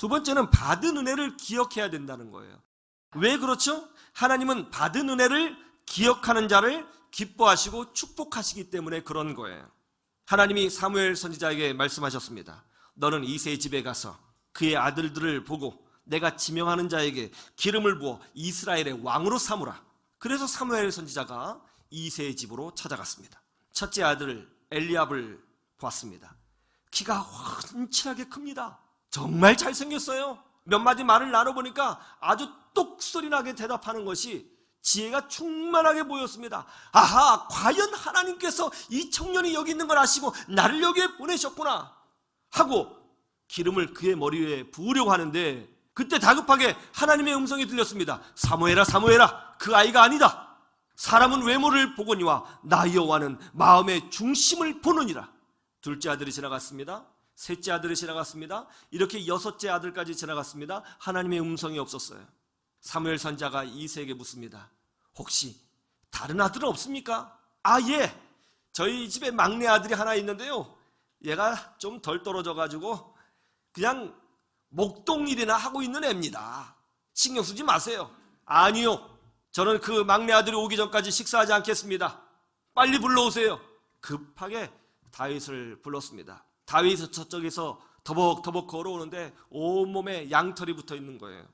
두 번째는 받은 은혜를 기억해야 된다는 거예요. 왜 그렇죠? 하나님은 받은 은혜를 기억하는 자를 기뻐하시고 축복하시기 때문에 그런 거예요. 하나님이 사무엘 선지자에게 말씀하셨습니다. 너는 이세 집에 가서 그의 아들들을 보고 내가 지명하는 자에게 기름을 부어 이스라엘의 왕으로 삼으라. 그래서 사무엘 선지자가 이세의 집으로 찾아갔습니다. 첫째 아들 엘리압을 보았습니다. 키가 훤칠하게 큽니다. 정말 잘생겼어요. 몇 마디 말을 나눠보니까 아주 똑소리 나게 대답하는 것이 지혜가 충만하게 보였습니다. 아하, 과연 하나님께서 이 청년이 여기 있는 걸 아시고 나를 여기에 보내셨구나. 하고 기름을 그의 머리 위에 부으려고 하는데 그때 다급하게 하나님의 음성이 들렸습니다. 사모해라, 사모해라. 그 아이가 아니다. 사람은 외모를 보거니와 나 여호와는 마음의 중심을 보느니라. 둘째 아들이 지나갔습니다. 셋째 아들이 지나갔습니다. 이렇게 여섯째 아들까지 지나갔습니다. 하나님의 음성이 없었어요. 사무엘 선자가 이세에게 묻습니다. 혹시 다른 아들은 없습니까? 아, 예. 저희 집에 막내 아들이 하나 있는데요. 얘가 좀 덜 떨어져 가지고 그냥 목동 일이나 하고 있는 애입니다. 신경 쓰지 마세요. 아니요. 저는 그 막내 아들이 오기 전까지 식사하지 않겠습니다. 빨리 불러오세요. 급하게 다윗을 불렀습니다. 다윗은 저쪽에서 더벅더벅 걸어오는데 온몸에 양털이 붙어 있는 거예요.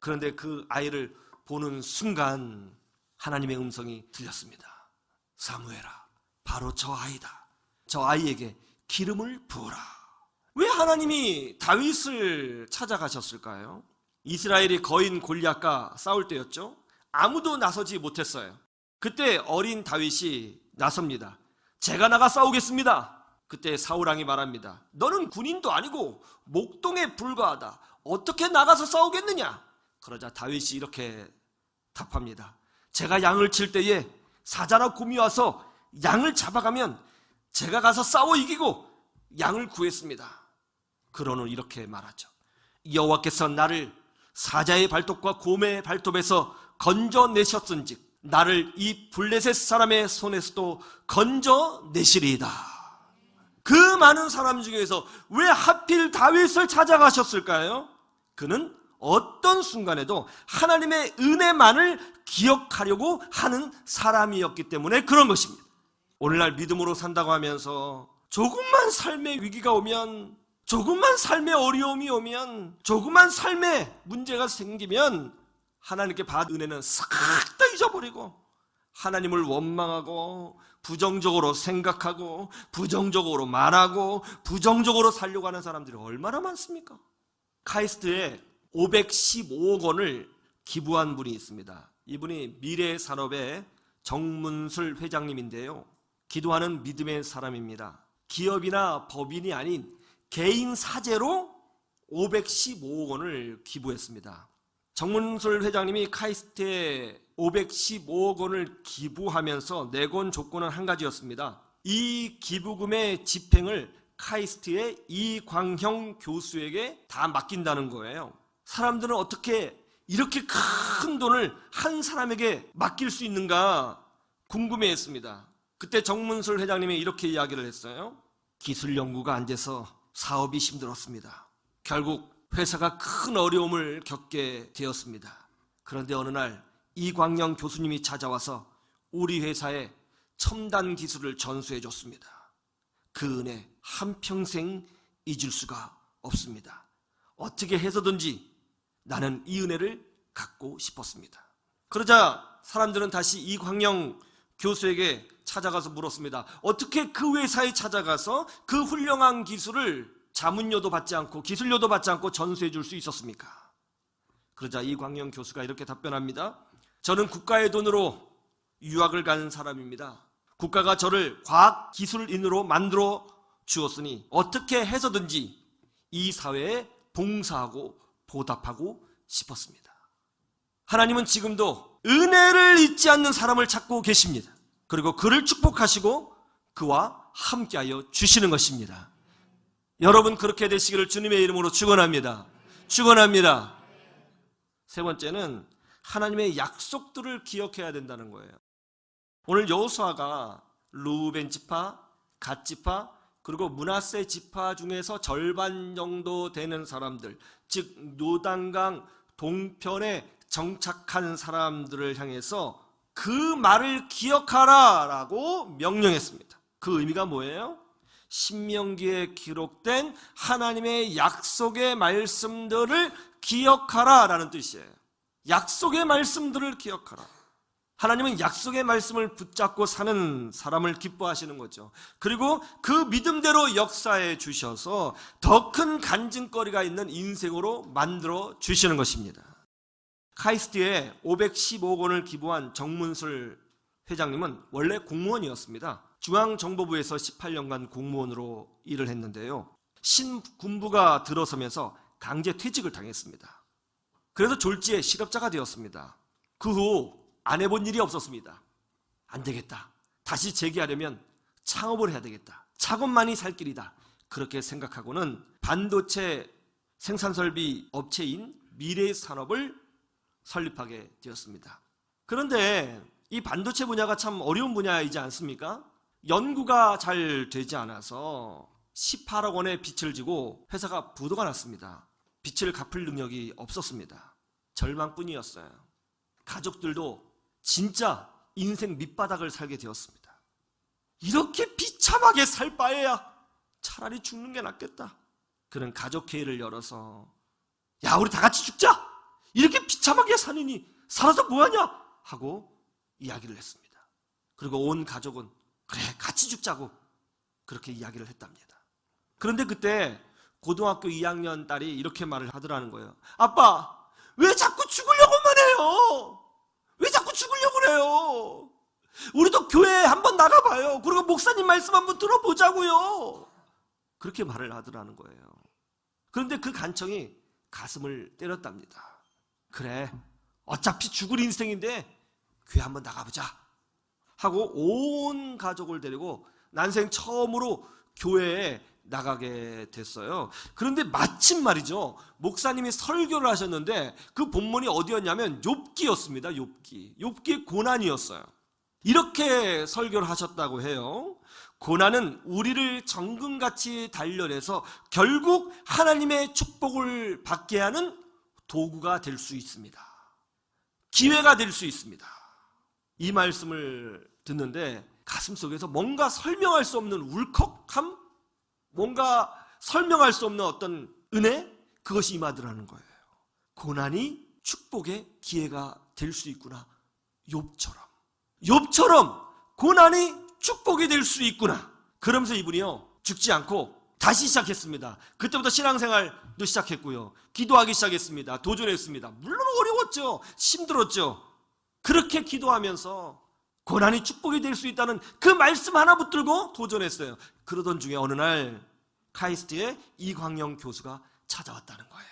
그런데 그 아이를 보는 순간 하나님의 음성이 들렸습니다. 사무엘아, 바로 저 아이다. 저 아이에게 기름을 부어라. 왜 하나님이 다윗을 찾아가셨을까요? 이스라엘이 거인 골리앗과 싸울 때였죠. 아무도 나서지 못했어요. 그때 어린 다윗이 나섭니다. 제가 나가 싸우겠습니다. 그때 사우랑이 말합니다. 너는 군인도 아니고 목동에 불과하다. 어떻게 나가서 싸우겠느냐? 그러자 다윗이 이렇게 답합니다. 제가 양을 칠 때에 사자나 곰이 와서 양을 잡아가면 제가 가서 싸워 이기고 양을 구했습니다. 그러는 이렇게 말하죠. 여호와께서 나를 사자의 발톱과 곰의 발톱에서 건져내셨은즉 나를 이 블레셋 사람의 손에서도 건져내시리이다. 그 많은 사람 중에서 왜 하필 다윗을 찾아가셨을까요? 그는 어떤 순간에도 하나님의 은혜만을 기억하려고 하는 사람이었기 때문에 그런 것입니다. 오늘날 믿음으로 산다고 하면서 조금만 삶의 위기가 오면 조금만 삶의 어려움이 오면 조금만 삶의 문제가 생기면 하나님께 받은 은혜는 싹 다 잊어버리고 하나님을 원망하고 부정적으로 생각하고 부정적으로 말하고 부정적으로 살려고 하는 사람들이 얼마나 많습니까? 카이스트에 515억 원을 기부한 분이 있습니다. 이분이 미래산업의 정문술 회장님인데요. 기도하는 믿음의 사람입니다. 기업이나 법인이 아닌 개인 사재로 515억 원을 기부했습니다. 정문술 회장님이 카이스트에 515억 원을 기부하면서 내건 조건은 한 가지였습니다. 이 기부금의 집행을 카이스트의 이광형 교수에게 다 맡긴다는 거예요. 사람들은 어떻게 이렇게 큰 돈을 한 사람에게 맡길 수 있는가 궁금해 했습니다. 그때 정문술 회장님이 이렇게 이야기를 했어요. 기술 연구가 안 돼서 사업이 힘들었습니다. 결국 회사가 큰 어려움을 겪게 되었습니다. 그런데 어느 날 이광영 교수님이 찾아와서 우리 회사에 첨단 기술을 전수해 줬습니다. 그 은혜 한평생 잊을 수가 없습니다. 어떻게 해서든지 나는 이 은혜를 갖고 싶었습니다. 그러자 사람들은 다시 이광영 교수에게 찾아가서 물었습니다. 어떻게 그 회사에 찾아가서 그 훌륭한 기술을 자문료도 받지 않고 기술료도 받지 않고 전수해 줄 수 있었습니까? 그러자 이광영 교수가 이렇게 답변합니다. 저는 국가의 돈으로 유학을 간 사람입니다. 국가가 저를 과학 기술인으로 만들어 주었으니 어떻게 해서든지 이 사회에 봉사하고 보답하고 싶었습니다. 하나님은 지금도 은혜를 잊지 않는 사람을 찾고 계십니다. 그리고 그를 축복하시고 그와 함께하여 주시는 것입니다. 여러분 그렇게 되시기를 주님의 이름으로 축원합니다. 축원합니다. 세 번째는 하나님의 약속들을 기억해야 된다는 거예요. 오늘 여호수아가 루벤 지파, 갓 지파, 그리고 문하세 지파 중에서 절반 정도 되는 사람들, 즉 요단강 동편에 정착한 사람들을 향해서 그 말을 기억하라라고 명령했습니다. 그 의미가 뭐예요? 신명기에 기록된 하나님의 약속의 말씀들을 기억하라 라는 뜻이에요. 약속의 말씀들을 기억하라. 하나님은 약속의 말씀을 붙잡고 사는 사람을 기뻐하시는 거죠. 그리고 그 믿음대로 역사해 주셔서 더 큰 간증거리가 있는 인생으로 만들어 주시는 것입니다. 카이스트에 515억 원을 기부한 정문술 회장님은 원래 공무원이었습니다. 중앙정보부에서 18년간 공무원으로 일을 했는데요. 신군부가 들어서면서 강제 퇴직을 당했습니다. 그래서 졸지에 실업자가 되었습니다. 그 후 안 해본 일이 없었습니다. 안 되겠다. 다시 재기하려면 창업을 해야 되겠다. 작업만이 살 길이다. 그렇게 생각하고는 반도체 생산설비 업체인 미래산업을 설립하게 되었습니다. 그런데 이 반도체 분야가 참 어려운 분야이지 않습니까? 연구가 잘 되지 않아서 18억 원의 빚을 지고 회사가 부도가 났습니다. 빚을 갚을 능력이 없었습니다. 절망뿐이었어요. 가족들도 진짜 인생 밑바닥을 살게 되었습니다. 이렇게 비참하게 살 바에야 차라리 죽는 게 낫겠다. 그런 가족회의를 열어서 야 우리 다 같이 죽자. 이렇게 비참하게 사느니 살아서 뭐하냐 하고 이야기를 했습니다. 그리고 온 가족은 그래 같이 죽자고 그렇게 이야기를 했답니다. 그런데 그때 고등학교 2학년 딸이 이렇게 말을 하더라는 거예요. 아빠 왜 자꾸 죽으려고만 해요? 왜 자꾸 죽으려고 그래요? 우리도 교회에 한번 나가봐요. 그리고 목사님 말씀 한번 들어보자고요. 그렇게 말을 하더라는 거예요. 그런데 그 간청이 가슴을 때렸답니다. 그래, 어차피 죽을 인생인데 교회 한번 나가보자. 하고 온 가족을 데리고 난생 처음으로 교회에 나가게 됐어요. 그런데 마침 말이죠. 목사님이 설교를 하셨는데 그 본문이 어디였냐면 욥기였습니다. 욥기. 욥기의 고난이었어요. 이렇게 설교를 하셨다고 해요. 고난은 우리를 정금같이 단련해서 결국 하나님의 축복을 받게 하는 도구가 될 수 있습니다. 기회가 될 수 있습니다. 이 말씀을 듣는데 가슴 속에서 뭔가 설명할 수 없는 울컥함, 뭔가 설명할 수 없는 어떤 은혜, 그것이 임하더라는 거예요. 고난이 축복의 기회가 될 수 있구나. 욥처럼. 욥처럼 고난이 축복이 될 수 있구나. 그러면서 이분이요, 죽지 않고 다시 시작했습니다. 그때부터 신앙생활도 시작했고요. 기도하기 시작했습니다. 도전했습니다. 물론 어려웠죠. 힘들었죠. 그렇게 기도하면서 고난이 축복이 될 수 있다는 그 말씀 하나 붙들고 도전했어요. 그러던 중에 어느 날 카이스트의 이광영 교수가 찾아왔다는 거예요.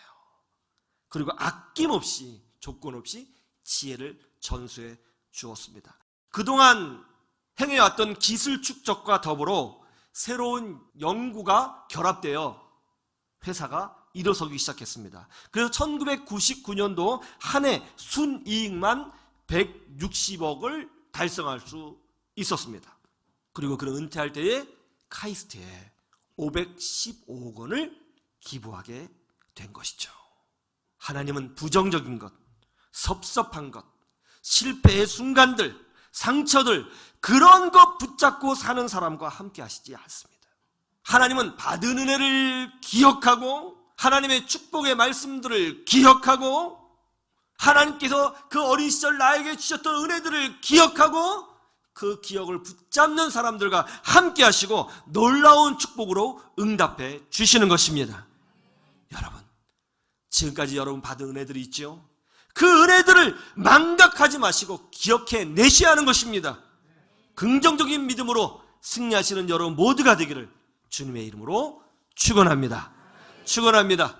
그리고 아낌없이 조건 없이 지혜를 전수해 주었습니다. 그동안 행해왔던 기술 축적과 더불어 새로운 연구가 결합되어 회사가 일어서기 시작했습니다. 그래서 1999년도 한 해 순이익만 160억을 달성할 수 있었습니다. 그리고 그는 은퇴할 때에 카이스트에 515억 원을 기부하게 된 것이죠. 하나님은 부정적인 것, 섭섭한 것, 실패의 순간들, 상처들, 그런 것 붙잡고 사는 사람과 함께 하시지 않습니다. 하나님은 받은 은혜를 기억하고, 하나님의 축복의 말씀들을 기억하고, 하나님께서 그 어린 시절 나에게 주셨던 은혜들을 기억하고, 그 기억을 붙잡는 사람들과 함께 하시고, 놀라운 축복으로 응답해 주시는 것입니다. 여러분, 지금까지 여러분 받은 은혜들이 있죠? 그 은혜들을 망각하지 마시고 기억해 내셔야 하는 것입니다. 긍정적인 믿음으로 승리하시는 여러분 모두가 되기를 주님의 이름으로 축원합니다. 축원합니다.